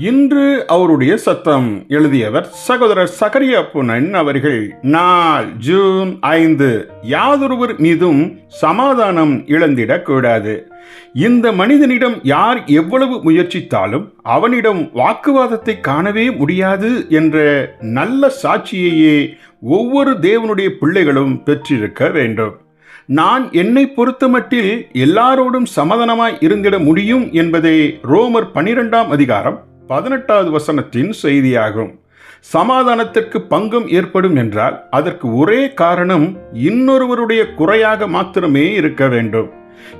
இன்று அவருடைய சத்தம் எழுதியவர் சகோதரர் சகரிய புனன் அவர்கள். நாள் ஜூன் ஐந்து. யாதொருவர் மீதும் சமாதானம் இழந்திடக்கூடாது. இந்த மனிதனிடம் யார் எவ்வளவு முயற்சித்தாலும் அவனிடம் வாக்குவாதத்தை காணவே முடியாது என்ற நல்ல சாட்சியையே ஒவ்வொரு தேவனுடைய பிள்ளைகளும் பெற்றிருக்க வேண்டும். நான் என்னை பொறுத்தமட்டில் எல்லாரோடும் சமாதானமாய் இருந்திட முடியும் என்பதே ரோமர் பனிரெண்டாம் அதிகாரம் பதினெட்டாவது வசனத்தின் செய்தியாகும். சமாதானத்திற்கு பங்கம் ஏற்படும் என்றால் அதற்கு ஒரே காரணம் இன்னொருவருடைய குறையாக மாத்திரமே இருக்க வேண்டும்.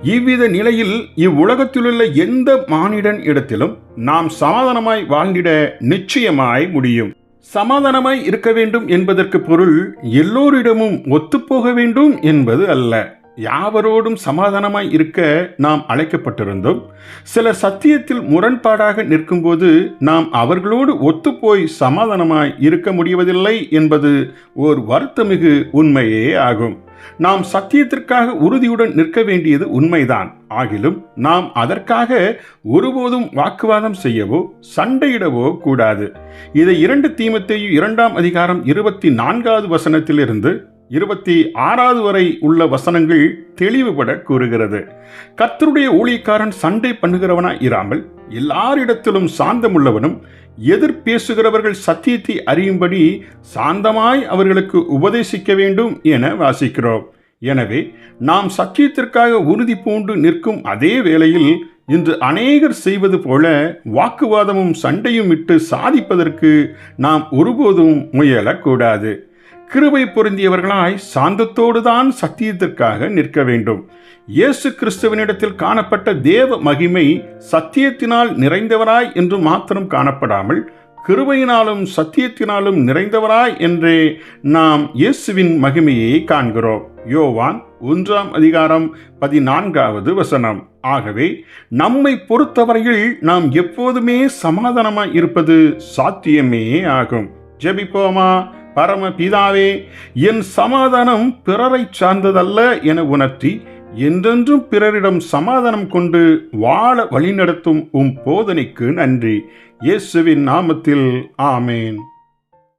இவ்வித நிலையில் இவ்வுலகத்திலுள்ள எந்த மானிடன் இடத்திலும் நாம் சமாதானமாய் வாழ்ந்திட நிச்சயமாய் முடியும். சமாதானமாய் இருக்க வேண்டும் என்பதற்கு பொருள் எல்லோரிடமும் ஒத்துப்போக வேண்டும் என்பது அல்ல. யாவரோடும் சமாதானமாய் இருக்க நாம் அழைக்கப்பட்டிருந்தோம். சிலர் சத்தியத்தில் முரண்பாடாக நிற்கும்போது நாம் அவர்களோடு ஒத்துப்போய் சமாதானமாய் இருக்க முடிவதில்லை என்பது ஓர் வருத்தமிகு உண்மையே ஆகும். நாம் சத்தியத்திற்காக உறுதியுடன் நிற்க வேண்டியது உண்மைதான். ஆகிலும் நாம் அதற்காக ஒருபோதும் வாக்குவாதம் செய்யவோ சண்டையிடவோ கூடாது. இதை இரண்டு தீமத்தையும் இரண்டாம் அதிகாரம் இருபத்தி நான்காவது வசனத்திலிருந்து இருபத்தி ஆறாவது வரை உள்ள வசனங்கள் தெளிவுபட கூறுகிறது. கத்தருடைய ஊழியக்காரன் சண்டை பண்ணுகிறவனா இராமல் எல்லாரிடத்திலும் சாந்தமுள்ளவனும் எதிர் பேசுகிறவர்கள் சத்தியத்தை அறியும்படி சாந்தமாய் அவர்களுக்கு உபதேசிக்க வேண்டும் என வாசிக்கிறோம். எனவே நாம் சத்தியத்திற்காக உறுதி பூண்டு நிற்கும் அதே வேளையில் இன்று அநேகர் செய்வது போல வாக்குவாதமும் சண்டையும் விட்டு சாதிப்பதற்கு நாம் ஒருபோதும் முயலக்கூடாது. கிருபை பொருந்தியவர்களாய் சாந்தத்தோடு தான் சத்தியத்திற்காக நிற்க வேண்டும். இயேசு கிறிஸ்துவனிடத்தில் காணப்பட்ட தேவ மகிமை சத்தியத்தினால் நிறைந்தவராய் என்று மாத்திரம் காணப்படாமல் கிருபையினாலும் சத்தியத்தினாலும் நிறைந்தவராய் என்றே நாம் இயேசுவின் மகிமையை காண்கிறோம். யோவான் ஒன்றாம் அதிகாரம் பதினான்காவது வசனம். ஆகவே நம்மை பொறுத்தவரையில் நாம் எப்போதுமே சமாதானமாய் இருப்பது சாத்தியமே ஆகும். ஜெபிப்போமா? பரம பிதாவே என் சமாதானம் பிறரை சார்ந்ததல்ல என உணர்த்தி என்றென்றும் பிறரிடம் சமாதானம் கொண்டு வாழ வழிநடத்தும் உம் போதனைக்கு நன்றி. இயேசுவின் நாமத்தில் ஆமேன்.